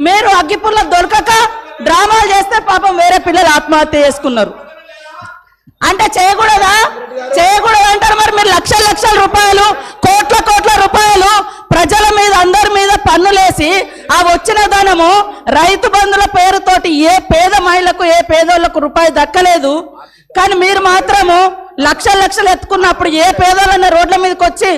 మీరు అగ్గిపుల్లలు దొరకక డ్రామాలు చేస్తే పాపం వేరే పిల్లలు ఆత్మహత్య చేసుకున్నారు. అంటే చేయకూడదా? చేయకూడదు అంటారు మరి మీరు లక్షల లక్షల రూపాయలు కోట్ల కోట్ల రూపాయలు ప్రజల మీద అందరి మీద పన్నులేసి ఆ వచ్చిన ధనము రైతు బంధుల పేరుతోటి ఏ పేద మహిళకు ఏ పేదోళ్ళకు రూపాయి దక్కలేదు. కానీ మీరు మాత్రము లక్షల లక్షలు ఎత్తుకున్నప్పుడు ఏ పేదోళ్ళన్న రోడ్ల మీదకి వచ్చి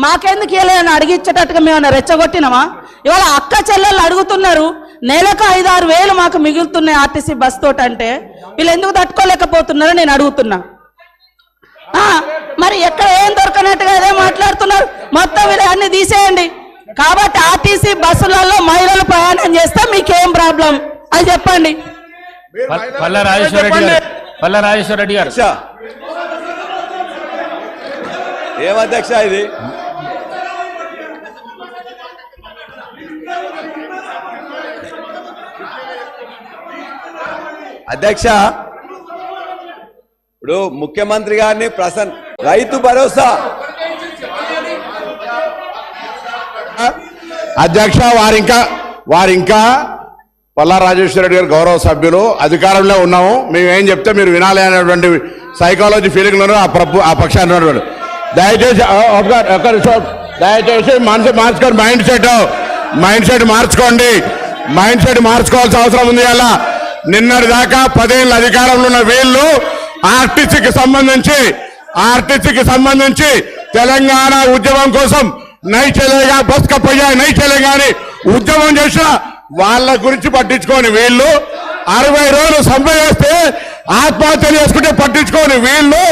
మాకెందుకు ఇవ్వలేదని అడిగిచ్చేటట్టుగా మేము రెచ్చగొట్టినామా? ఇవాళ అక్క చెల్లెళ్ళు అడుగుతున్నారు నెలకు ఐదారు వేలు మాకు మిగులుతున్నాయి ఆర్టీసీ బస్ తోటి అంటే వీళ్ళు ఎందుకు తట్టుకోలేకపోతున్నారో నేను అడుగుతున్నా. మరి ఎక్కడ ఏం దొరకనట్టుగా అదే మాట్లాడుతున్నారు? మొత్తం వీళ్ళు అన్ని తీసేయండి. కాబట్టి ఆర్టీసీ బస్సులలో మహిళలు ప్రయాణం చేస్తే మీకేం ప్రాబ్లం? అది చెప్పండి. పల్- పల్ల రాజేశ్వర రెడ్డి గారు. పల్ల రాజేశ్వర రెడ్డి గారు. అధ్యక్ష ఏం అధ్యక్ష ఇది? అధ్యక్ష ఇప్పుడు ముఖ్యమంత్రి గారిని ప్రసన్ రైతు భరోసా. అధ్యక్ష వారింకా వారింకా పల్లా రాజేశ్వర రెడ్డి గారు గౌరవ సభ్యులు అధికారంలో ఉన్నాము. మేము ఏం చెప్తే మీరు వినాలి అనేటువంటి సైకాలజీ ఫీలింగ్లో ఆ ప్రభు ఆ పక్షాన్ని ఉన్నటువంటి. దయచేసి ఒక- ఒక దయచేసి మనసు మార్చుకోండి మైండ్ సెట్ మైండ్ సెట్ మార్చుకోండి. మైండ్ సెట్ మార్చుకోవాల్సిన అవసరం ఉంది అలా నిన్నటి దాకా పదేళ్ళ అధికారంలో ఉన్న వీళ్ళు ఆర్టీసీకి సంబంధించి ఆర్టీసీకి సంబంధించి తెలంగాణ ఉద్యమం కోసం నైచలేగా బస్కపోయా నై చెలేగా అని ఉద్యమం చేసిన వాళ్ళ గురించి పట్టించుకోని వీళ్ళు అరవై రోజులు సమ్మె చేస్తే ఆత్మహత్యలు చేసుకుంటే పట్టించుకోని వీళ్ళు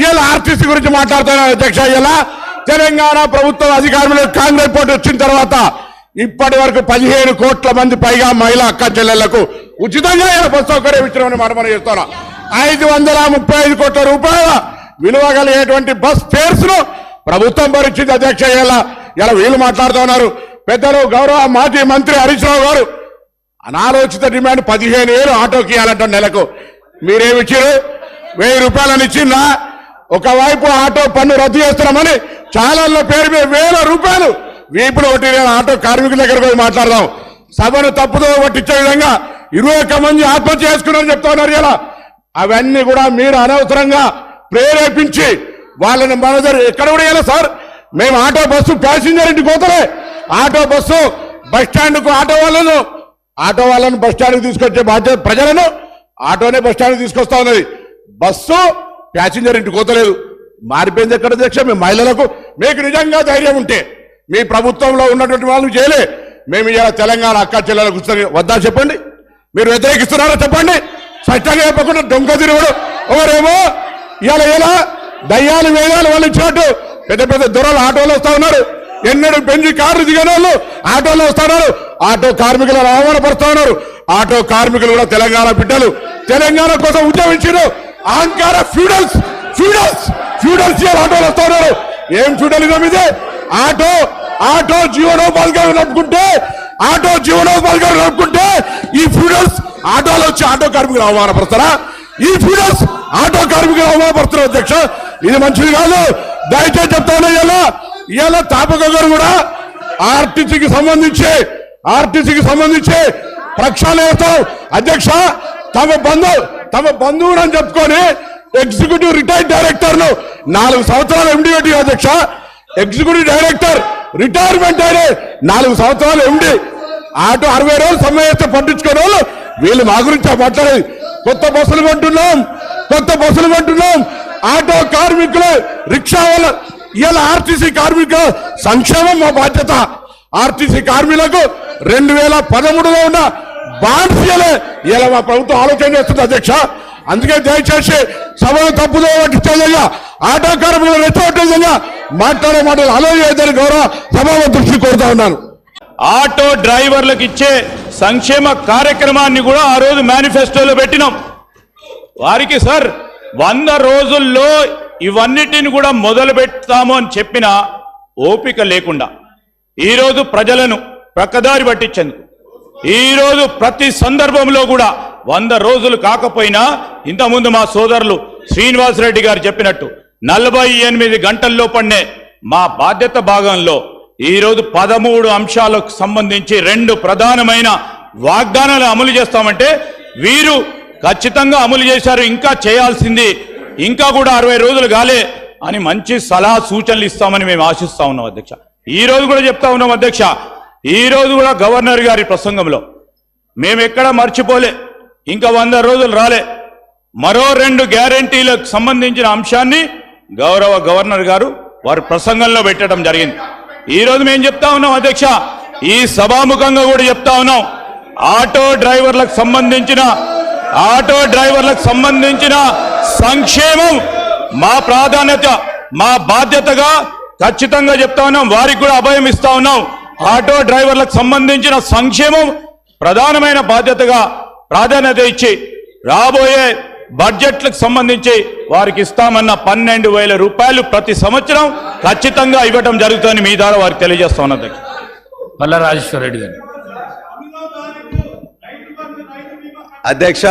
ఇలా ఆర్టీసీ గురించి మాట్లాడుతున్నారు అధ్యక్ష ఇలా తెలంగాణ ప్రభుత్వం అధికారంలో కాంగ్రెస్ పార్టీ వచ్చిన తర్వాత ఇప్పటి వరకు పదిహేను కోట్ల మంది పైగా మహిళా అక్క చెల్లెళ్ళకు ఉచితంగా ఇలా బస్ సౌకర్యం ఇచ్చినామని మనం మనం ఐదు వందల ముప్పై ఐదు కోట్ల రూపాయల విలువ కలిగేటువంటి బస్ ఫేర్స్ను ప్రభుత్వం భరించింది అధ్యక్ష ఇలా ఇలా వీళ్ళు మాట్లాడుతున్నారు పెద్దలు గౌరవ మాజీ మంత్రి హరీష్ రావు గారు అనాలోచిత డిమాండ్ పదిహేను వేలు ఆటోకి ఇవ్వాలంట నెలకు. మీరేమిచ్చారు వెయ్యి రూపాయలని ఇచ్చిందా ఒకవైపు ఆటో పన్ను రద్దు చేస్తున్నామని చాలాల పేరు మీద వేల రూపాయలు వీపులు ఒకటి ఆటో కార్మికుల దగ్గర పోయి మాట్లాడదాం. సభను తప్పుదో పట్టించే విధంగా ఇరవై ఒక్క మంది ఆత్మహత్య చేసుకున్నారని చెప్తా ఉన్నారు ఇలా అవన్నీ కూడా మీరు అనవసరంగా ప్రేరేపించి వాళ్ళని మన ఎక్కడ కూడా ఇలా సార్. మేము ఆటో బస్సు ప్యాసింజర్ ఇంటికి పోతలే. ఆటో బస్సు బస్ స్టాండ్కు ఆటో వాళ్ళను ఆటో వాళ్ళను బస్ స్టాండ్కి తీసుకొచ్చే బాధ్యత ప్రజలను ఆటోనే బస్ స్టాండ్కి తీసుకొస్తా ఉన్నది. బస్సు ప్యాసింజర్ ఇంటికి పోతలేదు. మారిపోయింది ఎక్కడ అధ్యక్ష? మీ మహిళలకు. మీకు నిజంగా ధైర్యం ఉంటే మీ ప్రభుత్వంలో ఉన్నటువంటి వాళ్ళు చేయలే. మేము ఇలా తెలంగాణ అక్క చెల్లెలకు వద్దా చెప్పండి? మీరు వ్యతిరేకిస్తున్నారా చెప్పండి? స్పష్టంగా చెప్పకుండా దొంగ తిరుగుడు. ఎవరేమో ఇలా ఇలా దయ్యాలు వేదాలు వాళ్ళు ఇచ్చినట్టు పెద్ద పెద్ద దొరలు ఆటోలో వస్తా ఉన్నారు. ఎన్నడూ పెంచి కార్లు దిగిన వాళ్ళు ఆటోలో వస్తున్నారు ఆటో కార్మికులను అవమానపరుస్తా ఉన్నారు. ఆటో కార్మికులు కూడా తెలంగాణ బిడ్డలు. తెలంగాణ కోసం ఉద్యమించారు. అహంకార ఫ్యూడల్స్ ఫ్యూడల్స్ ఫ్యూడల్స్ ఆటోలు వస్తా ఉన్నారు. ఏం ఫ్యూడలిజం ఇదే? ఆటో ఆటో జీవనోపాధిగా నడుపుకుంటే ఆటో జీవనోపాధిగా నడుపుకుంటే ఈ ఫ్యూడల్స్ ఆటోలో వచ్చి ఆటో కార్మికులు అవమానపడతారా ఈ ఫ్యూడల్స్ ఆటో కార్మికులు అవమానపడుతున్నారు అధ్యక్ష. ఇది మంచిది కాదు. దయచేసి చెప్తాను ఇలా ఇలా తాపక గారు కూడా ఆర్టీసీకి సంబంధించి ఆర్టీసీకి సంబంధించి ప్రక్షాళన చేస్తాం. అధ్యక్ష తమ బంధు తమ బంధువుడు అని చెప్పుకొని ఎగ్జిక్యూటివ్ రిటైర్డ్ డైరెక్టర్ను నాలుగు సంవత్సరాలు ఎండి అధ్యక్ష. ఎగ్జిక్యూటివ్ డైరెక్టర్ రిటైర్మెంట్ అయిన నాలుగు సంవత్సరాలు ఎండి ఆటో అరవై రోజులు సమ్మె చేస్తే పట్టించుకునే వాళ్ళు వీళ్ళు మా గురించి మాట్లాడేది. కొత్త బస్సులు కొంటున్నాం కొత్త బస్సులు కొంటున్నాం. ఆటో కార్మికులు రిక్షా వాళ్ళ ఇవాళ ఆర్టీసీ కార్మికుల సంక్షేమం మా బాధ్యత. ఆర్టీసీ కార్మికులకు రెండు వేల పదమూడులో ఉన్న బాన్సీలే ఇలా మా ప్రభుత్వం ఆలోచన చేస్తుంది అధ్యక్ష. అందుకే దయచేసి సభలో తప్పుదో పట్టించే ఆటో కార్మికులు రెచ్చగొట్టే మాట్లాడే మాటలు ఆలోచించని గౌరవ సభలో దృష్టి కోరుతా ఉన్నాను. ఆటో డ్రైవర్లకు ఇచ్చే సంక్షేమ కార్యక్రమాన్ని కూడా ఆ రోజు మేనిఫెస్టోలో పెట్టినాం. వారికి సార్ వంద రోజుల్లో ఇవన్నిటిని కూడా మొదలు పెడతాము అని చెప్పిన ఓపిక లేకుండా. ఈరోజు ప్రజలను ప్రక్కదారి పట్టించేందుకు. ఈరోజు ప్రతి సందర్భంలో కూడా వంద రోజులు కాకపోయినా ఇంతకుముందు మా సోదరులు శ్రీనివాసరెడ్డి గారు చెప్పినట్టు నలభై ఎనిమిది గంటల్లో పడే మా బాధ్యత భాగంలో ఈరోజు పదమూడు అంశాలకు సంబంధించి రెండు ప్రధానమైన వాగ్దానాలు అమలు చేస్తామంటే వీరు ఖచ్చితంగా అమలు చేశారు ఇంకా చేయాల్సింది ఇంకా కూడా అరవై రోజులు కాలే అని మంచి సలహా సూచనలు ఇస్తామని మేము ఆశిస్తా ఉన్నాం అధ్యక్ష. ఈ రోజు కూడా చెప్తా ఉన్నాం అధ్యక్ష ఈ రోజు కూడా గవర్నర్ గారి ప్రసంగంలో మేము ఎక్కడ మర్చిపోలే ఇంకా వంద రోజులు రాలే. మరో రెండు గ్యారంటీలకు సంబంధించిన అంశాన్ని గౌరవ గవర్నర్ గారు వారి ప్రసంగంలో పెట్టడం జరిగింది. ఈ రోజు మేము చెప్తా ఉన్నాం అధ్యక్ష ఈ సభాముఖంగా కూడా చెప్తా ఉన్నాం. ఆటో డ్రైవర్లకు సంబంధించిన ఆటో డ్రైవర్లకు సంబంధించిన సంక్షేమం మా ప్రాధాన్యత మా బాధ్యతగా ఖచ్చితంగా చెప్తా ఉన్నాం. వారికి కూడా అభయం ఇస్తా ఉన్నాం. ఆటో డ్రైవర్లకు సంబంధించిన సంక్షేమం ప్రధానమైన బాధ్యతగా ప్రాధాన్యత ఇచ్చి రాబోయే బడ్జెట్లకు సంబంధించి వారికి ఇస్తామన్న పన్నెండు వేల రూపాయలు ప్రతి సంవత్సరం ఖచ్చితంగా ఇవ్వటం జరుగుతుందని మీ ద్వారా వారికి తెలియజేస్తా ఉన్నది పల్ల రాజేశ్వర రెడ్డి గారు. అధ్యక్ష